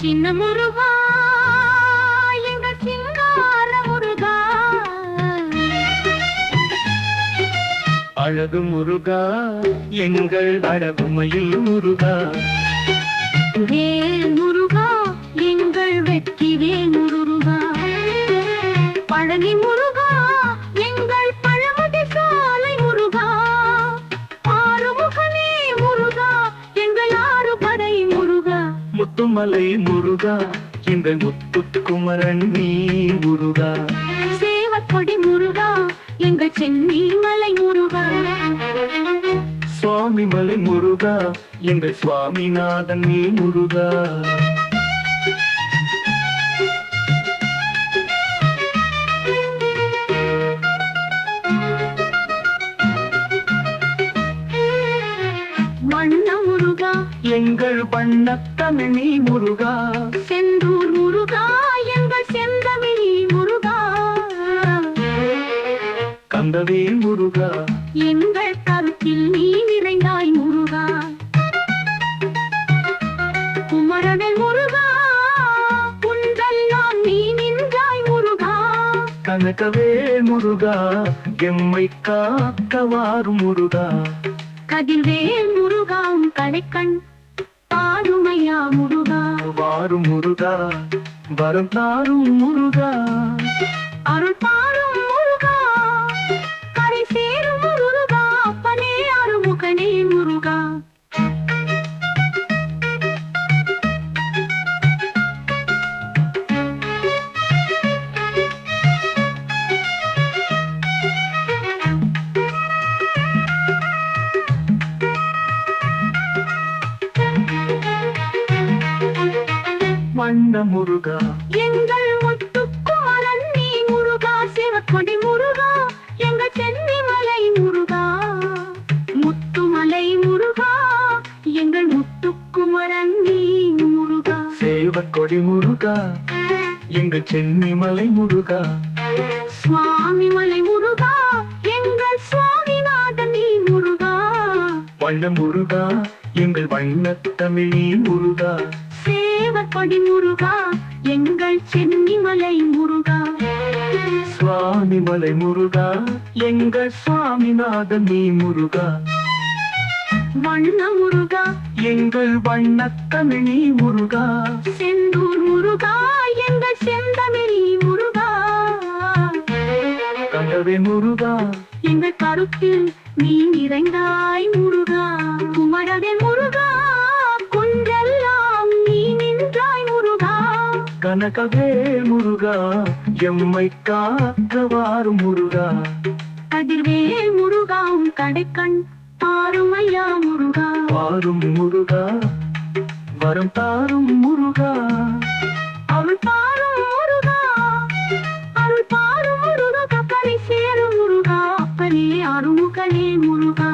சின்ன முருகா எங்கள் சிங்கார முருகா. அழகு முருகா எங்கள் அழகுமையில் முருகா. வேல் முருகா எங்கள் வெற்றி வேல் முருகா. பழனி முருகா முத்துமலை முருகா எங்கள் முத்துக்குமரன் நீ முருகா. சேவக்கொடி முருகா எங்கள் சென்னி மலை முருகா. சுவாமி மலை முருகா எங்கள் சுவாமிநாதன் நீ முருகா. எங்கள் வண்ணத்தமிழ் நீ முருகா. செந்தூர் முருகா எங்கள் செந்தமிழி முருகா. கந்தவே முருகா. எங்கள் கருத்தில் நீ நிறைந்தாய் முருகா. குமரனில் முருகா குன்றெல்லாம் நீ நின்றாய் முருகா. கனகவே முருகா எம்மை காக்கவாரும் முருகா. கதிர்வேல் முருகா உன் கடைக்கண் முருகா. வாரும் முருகா வரம் தாரும் முருகா. அருள் பாடும் வண்ண முருகா. எங்கள் முத்துக்குமரன் நீ முருகா. சிவக்கொடி முருகா. எங்கள் சென்னிமலை முருகா. முத்துமலை முருகா. எங்கள் முத்துக்குமரன் நீ முருகா. சேவக்கொடி முருகா. எங்கள் சென்னிமலை முருகா. சுவாமி மலை முருகா. எங்கள் சுவாமிநாதன் நீ முருகா. வண்ண முருகா. எங்கள் வண்ணத்தமிழ் நீ முருகா. சேவக்கொடி முருகா எங்கள் சென்னிமலை முருகா. சுவாமி மலை முருகா எங்கள் சுவாமிநாதன் நீ முருகா. வண்ண முருகா எங்கள் வண்ணத்தமிழ் நீ முருகா. செந்தூர் முருகா எங்கள் செந்தமிழி முருகா. கண்டவே முருகா. எங்கள் கருத்தில் நீ நிறைந்தாய் கனகவே முருகா எம்மை காக்கவாறு முருகா. கதிர்வே முருகா உன் கடைக்கண் பாருமையா முருகா. பாரும் முருகா வரம் தாரும் முருகா. அருள் பாரும் முருகா அருள் பாரும் முருகா கப்பனை சேரும் முருகா அப்பனே அருமுகனே முருகா.